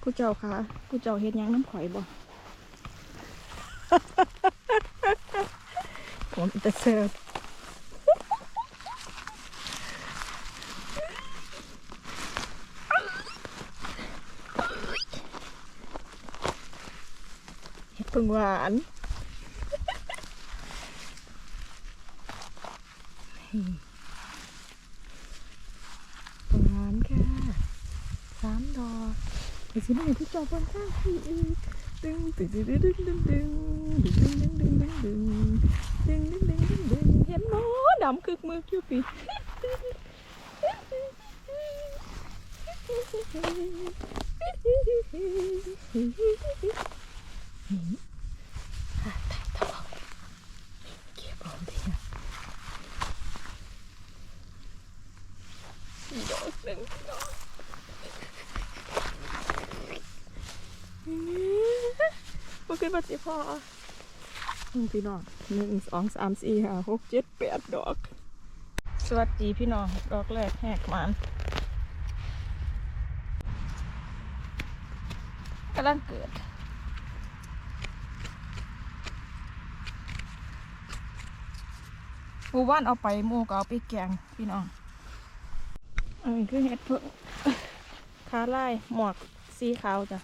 ผู้เจ้าค่ะผู้เจ้าเฮ็ดยังน้ำข่อยบ่ผมจะเสิร์ฟเฮ็ดพึ่งหวานเพิ่งหวานค่ะสามดอก ที่ไห้ผู้เจ้าเบิ่งข้างพี่อีกดึงดึงดึงดึงดึงดึงดึงดึงดึงดึงดึงดึงดึงดึงดึงดึงดึงเห็นหน้ดำคึกมือคิวปีเก็บเอาเถอะดอกหนึ่งดอก มันขึ้นมาสิพ่อมึงพี่น้องหนึ่งสองสามสี่ห้าหกเจ็ดแปดดอก สวัสดีพี่น้อง ดอกแรกแหกมันกำลังเกิดหมู่บ้านเอาไปหมูก็เอาไปแกงพี่น้องอันนี้คือเห็ดเพิ่งขาลายหมวกสีขาวจ้ะ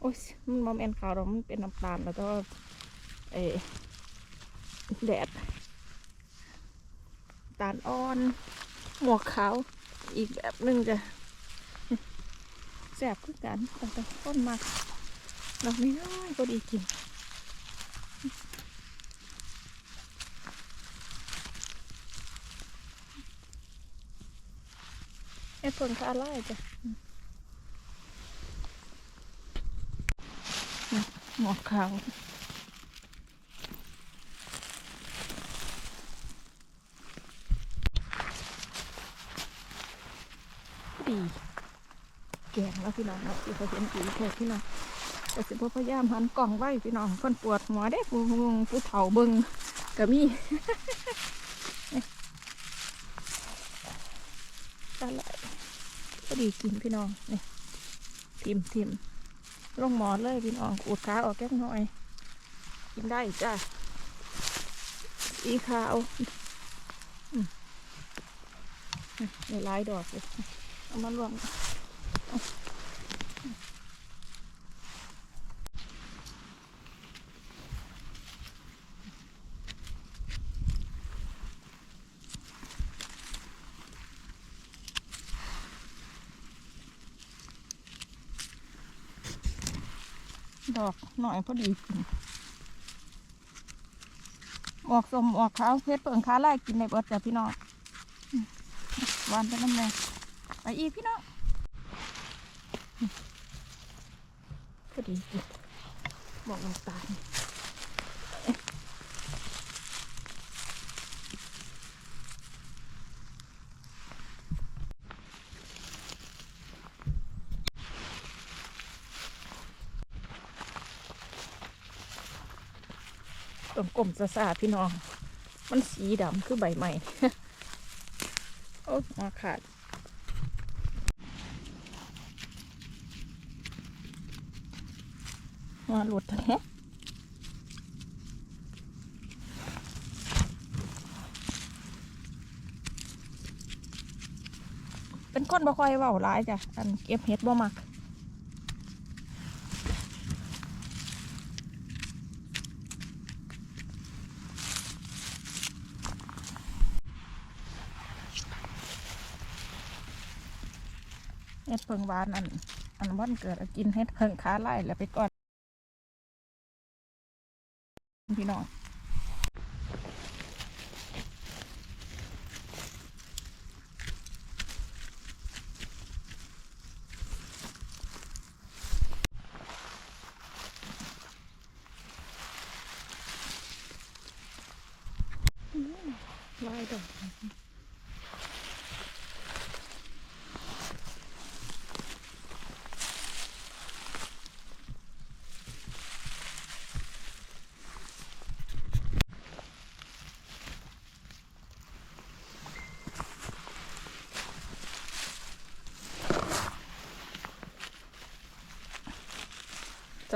โอ้ยมันมอมแอนขาวหรอกมันเป็นน้ำตาลแล้วก็เอแดดตาลอ่อน หมวกขาวอีกแบบหนึงจะแสบคือกันแต่แต่ต้นมากดอกน้อยก็ดีกินไอ้เพิ่งคาไล่จ้ะ หมวกขาวดีแกงแล้วพี่น้องเนาะที่เขาเห็นดีแค่พี่น้องแต่สิบ่พยายามหันกล่องไว้พี่น้องคนปวดหัวเด้ผู้ผู้เฒ่าเบิงก็มีอะไรก็ดีกินพี่น้องนี่ทิมทิม ลงหมอนเลยพี่น้องอุดขาออกแก้หน่อย กินได้จ้าอีขาวอืมในลายดอกเลยเอามารวม ดอกหน่อยพอดีกินออกสมออกขาวเพชรเปิงขาไล่กินในเบิดจ้ะพี่น้องหวานไปน้ำแม่ไปอีกพี่น้องพอดีบอกน้ำตาล กลมซาซาๆพี่น้อง มันสีดำคือใบใหม่โอ้มาขาดมาหลุดแท้เป็นคนบ่ค่อยเว้าร้ายจ้ะ อันเก็บเห็ดบ่มัก เพิ่งหวานอันอันวันเกิดกินเฮ็ดเพิงขาไล่แล้วไปก่อนพี่น้องลายดอก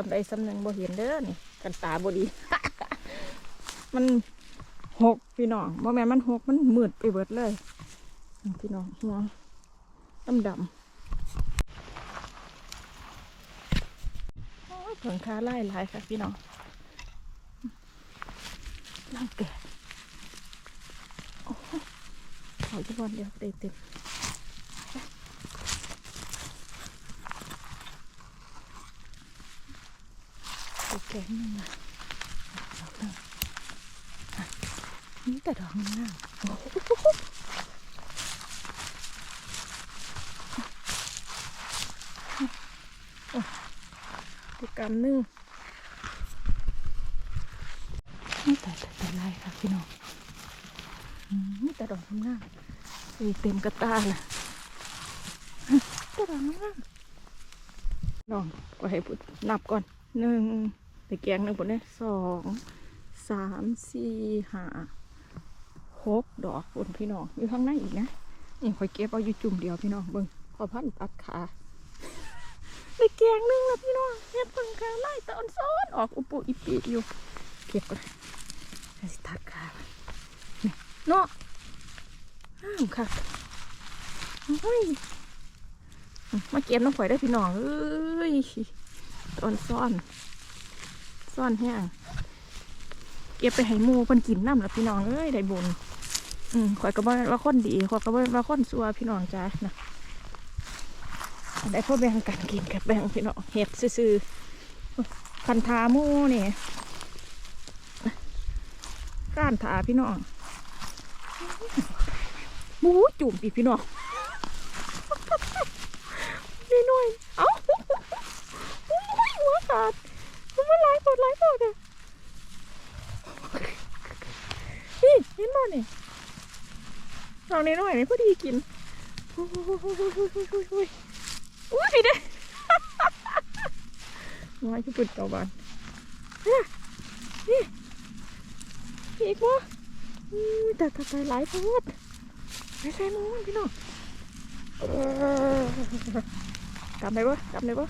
ำได้สำเนึงบ่เห็นเด้อนี่กันตาบ่ดี มันหกพี่น้องบ่แม่นมันหกมันมืดไปเบิดเลย พี่น้องหัวดำดำโอ้ยผงค้าไล่หลายค่ะพี่น้องนั่งแก่โอ้ยเอาจักวันเดียวได้เต็ม แกงนึงอะดอกนึงอะนี่แต่ดอกนึงอะโอ้โหโอ้ตัวกำนึงนี่แต่แต่แต่ลายค่ะพี่น้องนี่แต่ดอกนึงอะอีเต็มกระตาเลยแต่ดอกนึงอะลองก็ให้พูดนับก่อนหนึ่ง ตะแกงหนึ่งผลเนี่ยสองสามสี่ห้าหกดอกผลพี่น้องอยู่ข้างในอีกนะนี่คอยเก็บเอาอยู่จุ่มเดียวพี่น้องเบิ่งขอพันตัดขาตะแกงหนึ่งแล้วพี่น้องเฮ็ดเพิ่งขาไล่ตอนซ้อนออกอุปุอิปิอยู่ เก็บก่อนสิตัดขานี่เนาะห้ามค่ะเฮ้ยมาเก็บน้องข่อยได้พี่น้องเอ้ยต้นซ่อน ซ่อนแห้งเก็บไปให้หมูเพิ่นกินน้ำแล้วพี่น้องเอ้ยได้บุญอืมข่อยก็บ่แม่นว่าคนดีข่อยก็บ่แม่นว่าคนซัวพี่น้องจ้านะได้พ่อแบ่งกันกินกับแบ่งพี่น้องเห็ดซื่อคันทาหมูนี่ก้านถาพี่น้องหมูจุ่มอีกพี่น้องนี่หน่อยเอ้าหัวขาด มันมาไล่ปวดไล่ปวดอะนี่เห็นบ่เนี่ยลองนี้หน่อยนี่พอดีกินโอ้ยโอ้ยอุ้ยอุ้ยอุ้ยเด้น้อยคือปุ่นเก่าบานนี่อีกบ่อุ้ยแต่แต่แต่หลายโพดไม่ใช่มูพี่น้องเออกำได้บ่กำได้บ่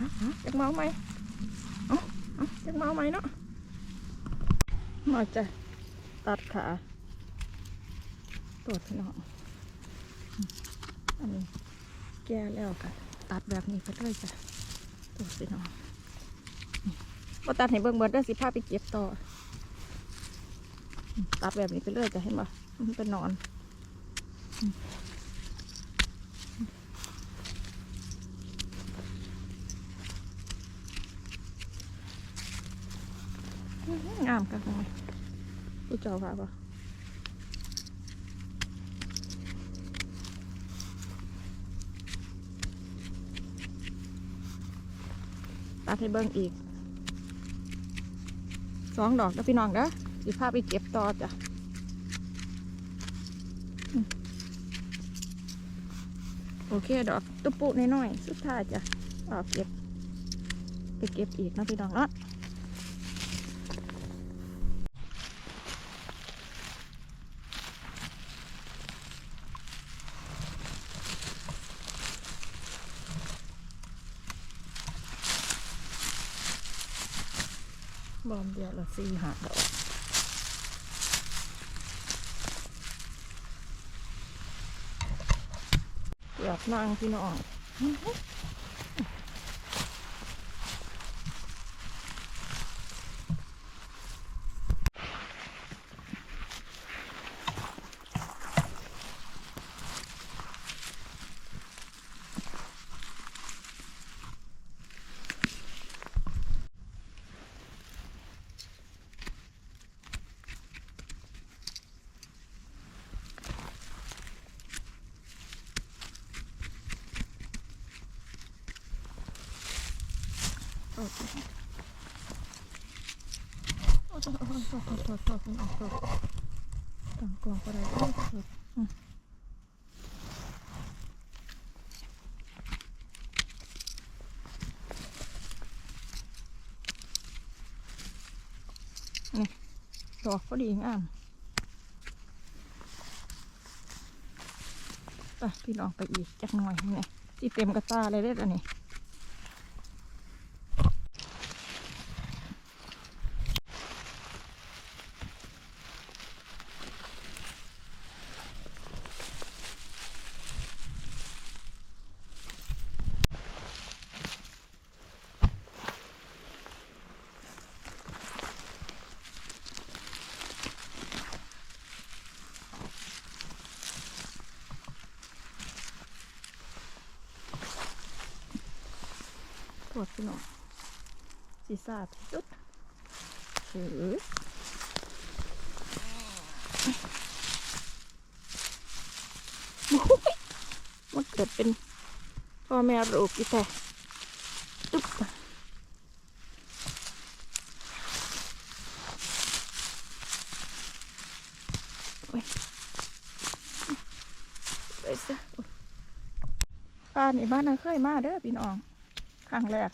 ฮะฮะจักเมาไหม เอาจักเมาไหมเนาะมาจะตัดขาตรวจพี่น้องอันนี้แก้แล้วค่ะตัดแบบนี้ไปเลยจ้ะตรวจพี่น้องมาตัดให้เบิ่งเบิดได้สิพาไปเก็บต่อ ตัดแบบนี้ไปเลยจะเห็นปะมันเป็นนอน งามกันเลยผู้เจ้าค่ะปะตัดให้เบิ้งอีกสองดอกแล้วพี่น้องเด้อสิพาไปเก็บต่อจ้ะโอเค ดอกตุ๊ปุน้อยๆสุดท้ายจ้ะเอาเก็บ ไปเก็บอีกนะพี่น้องเนาะ บอมเดียวละ สี่หาดอกเกือบนางพี่น้อง โอเคโอ้โหโอ้โหโอ้โหโอ้โหโอ้โหโอ้โหโอ้โหตั้งกล่องก็ได้โอ้โหอืมนี่ดอกก็ดีงามไปพี่น้องไปอีกจักหน่อยนี่ที่เต็มกระตาเลยเด้ออันนี้ ดพี่น้องสีสาดที่สุดเออโอ้ยมันเกิดเป็นพ่อแม่ลูกอีแต่อึ๊บไปซะบ้านนี่บ้านน่ะเคยมาเด้อพี่น้อง รั้งแรก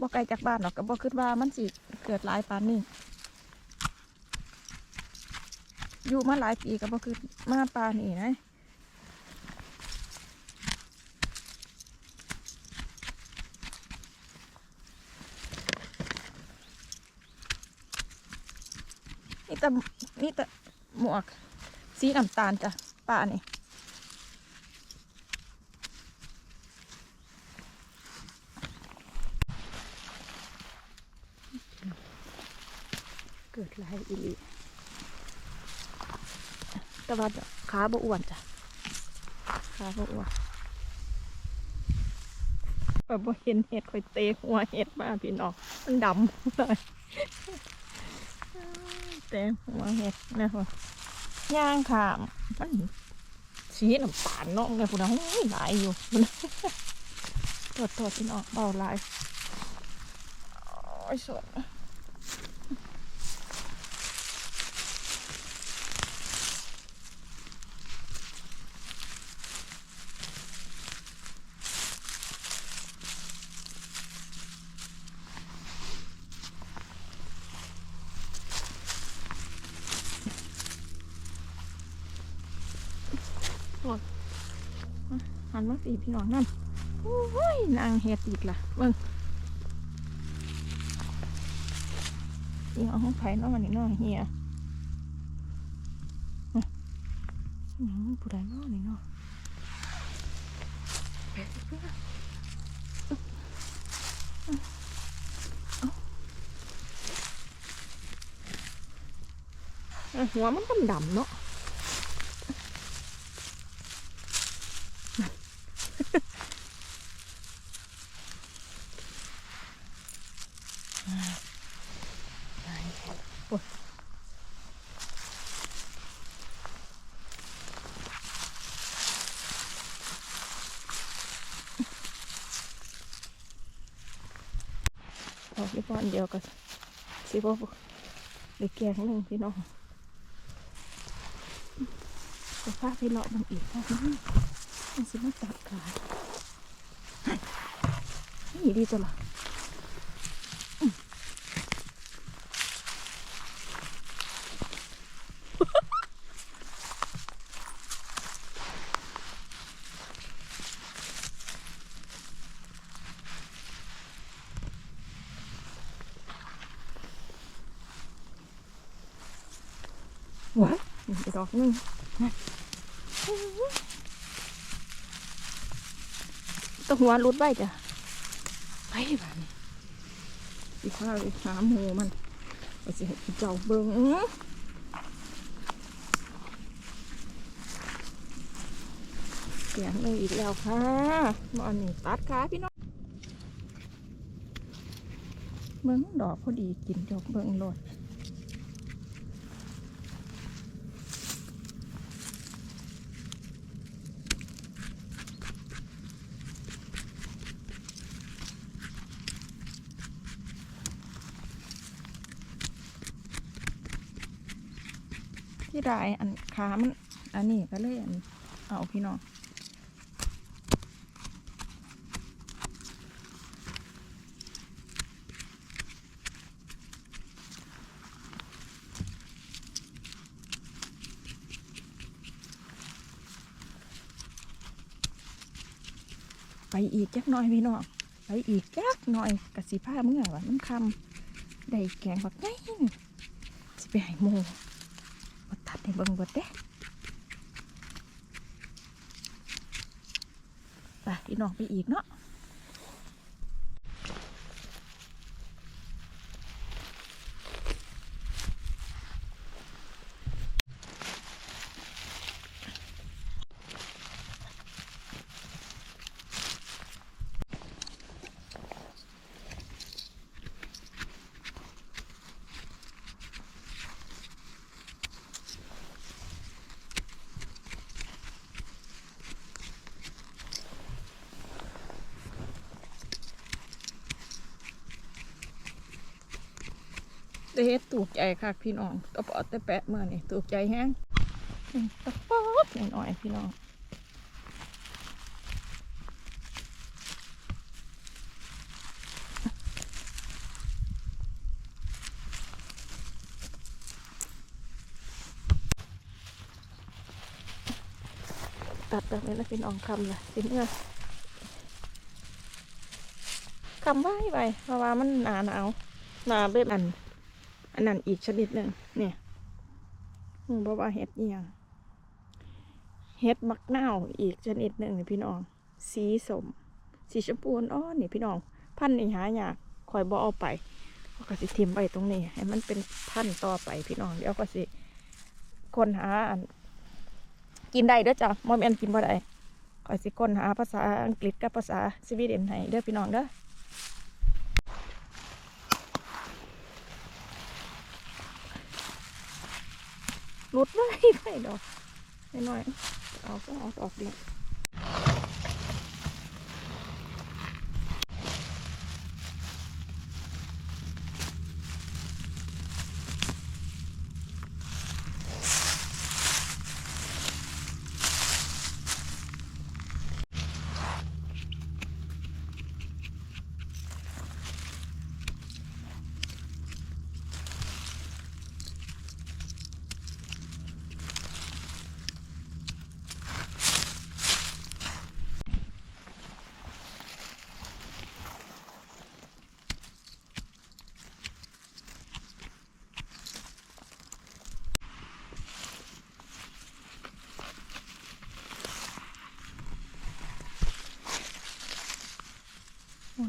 บ่ไกลจากบ้านหรอกก็บ่คิดว่ามันสิเกิดหลายปานนี้อยู่มาหลายปีก็บ่คือมาปานนี้นะนี่แต่นี่แต่หมวกสีน้ำตาลจ้ะป้านี่ กิดลายอีลีตะว่าขาบอ้วนจ้ะขาบอ้วนเออบ่เห็นเห็ดคอยเตะหัวเห็ดมาพี่น้องมันดำเลยเตะหัวเห็ดนะพ่ย่างขามมันสีน้ำตาลเนาะไงพูดนะโอ้ยหลายอยู่โทษโทษพี่น้องเบาหลายโอ้ยสวย หันมาสีพี่น้องนั่นโอ้ยนางเฮ็ดอีกล่ะเบิ่งอีเอาห้องไผ่เนาะมันนี่เนาะเฮียอื้ออื้อผู้ใดเนาะนี่เนาะไปเพื่อนหัวมันก็ดำเนาะ ออกที่ป้อนเดียวกันสิบ่เด็กแกงหนึ่งพี่น้องจะพาพี่เลาะมันอีกนะมันสิมาตัดขานี่ดีจังหรอ ว้ายอีกดอกหนึงนะต้องหัวรุดไว้จ้ะไปบ้านสิพาไปหาหมูมันไปสิให้เจ้าเบิ่งอื้อเสียงเลยอีกแล้วค่ะมอนนี่ตัดขาพี่น้องเบิ่งดอกพอดีกินดอกเบิ่งโลด ที่ได้อันขามันอันนี้ก็เลยอันเอาพี่น้องไปอีกจักหน่อยพี่น้องไปอีกจักหน่อยกะสิผ้าเมื่อว่ามันคำได้แกงแบบไงสิไปให้โม ในเบิ่งเบิดเด้ไปอีน้องไปอีกเนาะ เฮ็ดตูกใจค่ะพี่น้องตะปอดตะแปะเมื่อนี่ตูกใจแห้งตะปอดหน่อยๆพี่น้องตัดแบบนี้แล้วพี่น้องคำละสิเมื่อคำไว้ไปเพราะว่ามันหนาหนาวหนาแบบอัน อันนั้นอีกชนิดหนึ่งเนี่ยอืมบอกว่าเห็ดอีหยังเห็ดมักเนาอีกชนิดหนึ่งนี่พี่น้อง สีสม สีชมพูอ่อนๆนี่พี่น้อง พันธุ์นี่หายากคอยบอเอาไปเขาก็สิทิมไว้ตรงนี้ ให้มันเป็นพันธุ์ต่อไปพี่น้อง เดี๋ยวก็สิคนหาอัน กินได้เด้อจ้ะมอมแอนกินบ่ได้คอยสิคนหาภาษาอังกฤษกับภาษาสวีเดนให้เด้อพี่น้องเด้อ หลุดเลยได้ดอกน้อยๆเอาก็เอาออกดี น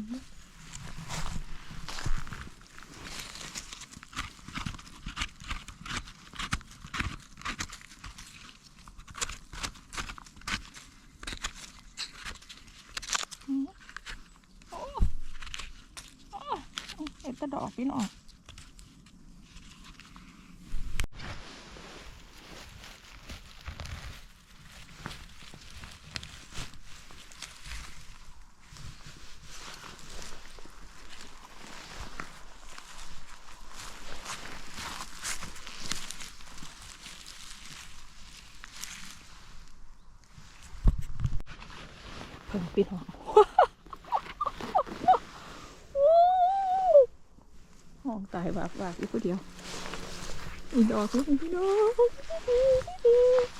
เอ็ดตะดอกพี่น้อง พิ่งปิดห้องห้องตายบากบากอีกคนเดียวอีดอกลูกพี่น้อง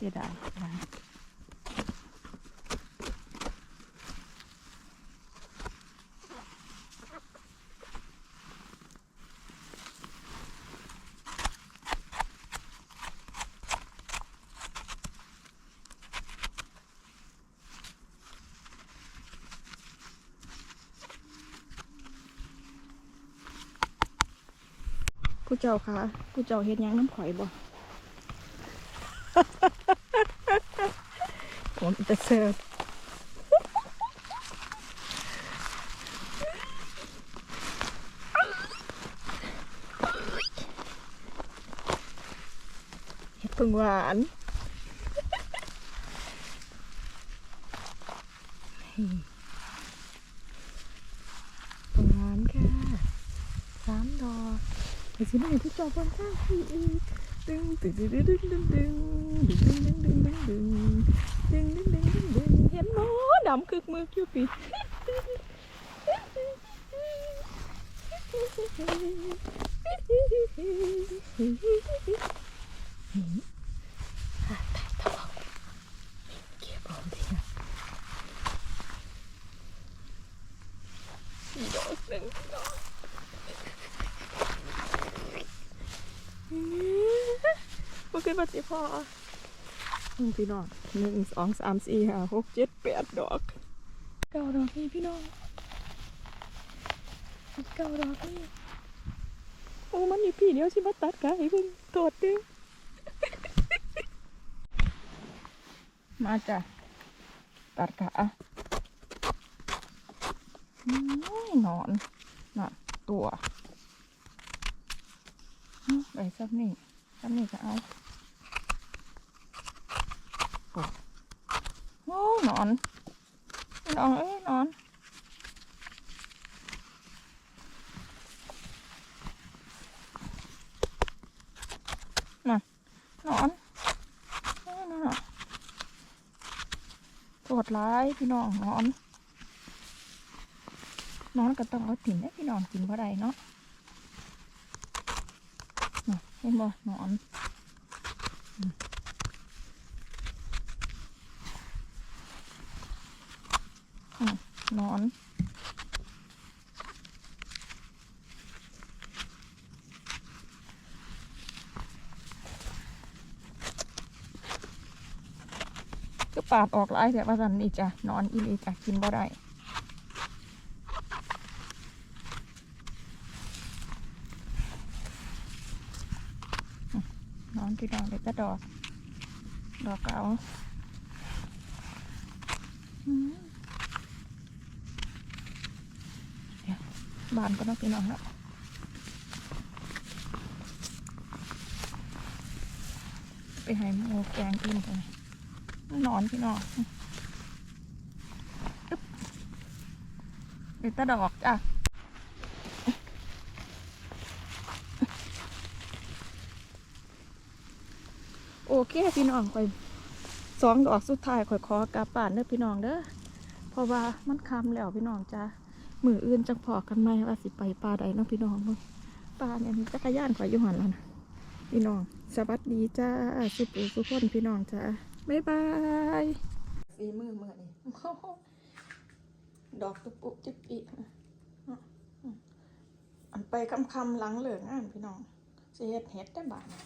chế đạo dạ. à. cô cháu khá cô cháu hết nhang lắm khỏi bò มจะเสิร์ฟเห็ดพึ่งหวานพึ่งหวานค่ะสามดอกไอ้สิมาเห็นที่จอบนข้างพี่อีก เห็นบ่ดำคึกมืออยู่ปีดอกหนึ่งดอก ขึ้นมาสิพ่อหนึ่งพี่น้องหนึ่งสองสามสี่ห้าหกเจ็ดแปดดอก เก้าดอกนี่พี่น้องเก้าดอกนี่โอ้มันอยู่พี่เดียวสิมาตัดกันให้เพิ่งโทษเด้อมาจ้ะตัดขาอืมนอนน่ะตัวไปซับนี่ซับนี่จะเอา โอ้อนอนนอนเอ้ยนอนน่ะนอนนั่นน่ะโกรธร้ายพี่น้องนอนนอนก็ต้องเอาถิ่นให้พี่น้องกินเพราะใดเนาะน่ะเห็นบ่นอนอืมอืม นอน ก็ปาดออกไลายแต่ว่าสันนี่จ้ะนอนอีนี่จ้ะกินบ่ได้อืมนอนพี่น้องเด็กก็ดอก ดอกเก่าอืมเดี๋ยว บานก็ต้องพี่น้องแล้วไปให้หมูแกงกินกันนอนพี่น้องอึ๊บเด็ดตะดอกจ้ะโอเคพี่น้องคอยสองดอกสุดท้ายคอยขอกลับบ้านเด้อพี่น้องเด้อเพราะว่ามันคำแล้วพี่น้องจ้า มืออื่นจังพอกันไหมว่าสิไปปลาใดเนาะพี่น้องเนาะปลาเนี่ยมีจักรยานคอยอยู่หันแล้วนะพี่น้อง สวัสดีจ้า สุปูสุคนพี่น้องจ้าบ๊ายบายฝีมือเมื่อนี่ดอกตุปุจิบอีอันไปคำคำหลังเหลืองอ่านพี่น้องเฮ็ดเฮ็ดได้บาดนะ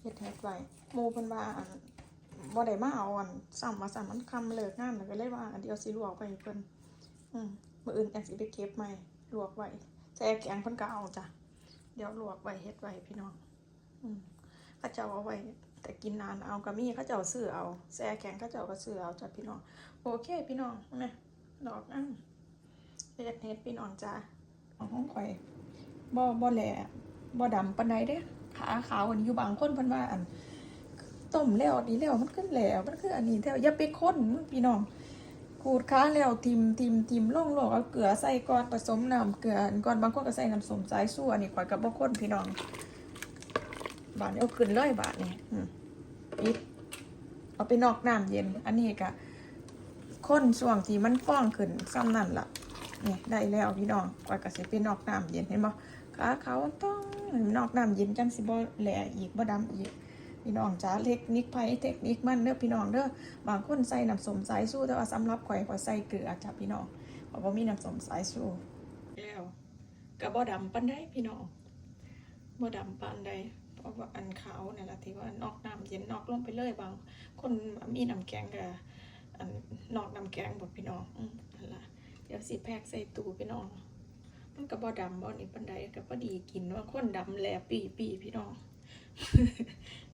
เฮ็ดเฮ็ดไว้มูเพิ่นว่าอันบ่ได้มาเอาอันซ้ำมาซ้ำมันคำเหลิกงานแล้วก็เลยว่าอันเดียวสิลวกไปเพิ่นอืม มื้ออื่นจังสิไปเก็บใหม่ลวกไว้แช่แข็งเพิ่นก็เอาจ้ะเดี๋ยวลวกไว้เฮ็ดไว้พี่น้อง อืมเขาเจ้าเอาไว้ แต่กินนานเอาก็มีเขาเจ้าซื้อเอาแซ่แข็งเขาเจ้าก็ซื้อเอาจ้ะพี่น้อง โอเคพี่น้องนะดอกอะเฮ็ดเฮ็ดพี่น้องจ้าเอาห้องข่อยบ่บ่แหล่บ่ดำปานใดเด้ขาขาวอันอยู่บางคนเพิ่นว่าอันต้มแล้วดีแล้วมันขึ้นแหล้วมันคืออันนี้แท้อย่าไปค้นพี่น้อง ขูดขาแล้วทิมทิมทิมล่องลงเอาเกลือใส่ก่อนผสมน้ำเกลือก่อนบางคนก็ใส่น้ำส้มสายสู้อันนี้ข่อยก็บ่ค้นพี่น้อง บาทเอาขึ้นเลยบาทนี่อืมปิดเอาไปนอกน้ำเย็น อันนี้ก็ค้นช่วงที่มันฟ้องขึ้นซ้ำนั่นละนี่ได้แล้วพี่น้องก่อนก็สิไปนอกน้ำเย็นเห็นบ่ขาเขาต้องนอกน้ำเย็นจังสิบ่แหล่อีกบ่ดำอีก พี่น้องจ้าเทคนิคไผเทคนิคมันเด้อพี่น้องเด้อบางคนใส่น้ำสมสายสู้แต่ว่าสำหรับข่อยข่อยใส่เกลือจ้ะพี่น้องเพราะว่ามีน้ำสมสายสู้แล้วก็บ่ดำปานใดพี่น้องบ่ดำปานใดเพราะว่าอันขาวนั่นแหละที่ว่านอกน้ำเย็นนอกลงไปเลยบาง คนมีน้ำแกงกับอันนอกน้ำแกงบอกพี่น้องนั่นละเดี๋ยวสิแพกใส่ตู้พี่น้องมันก็บ่ดำบ่นี่ปานใดก็พอดีกินว่าคนดำแลปีปีพี่น้อง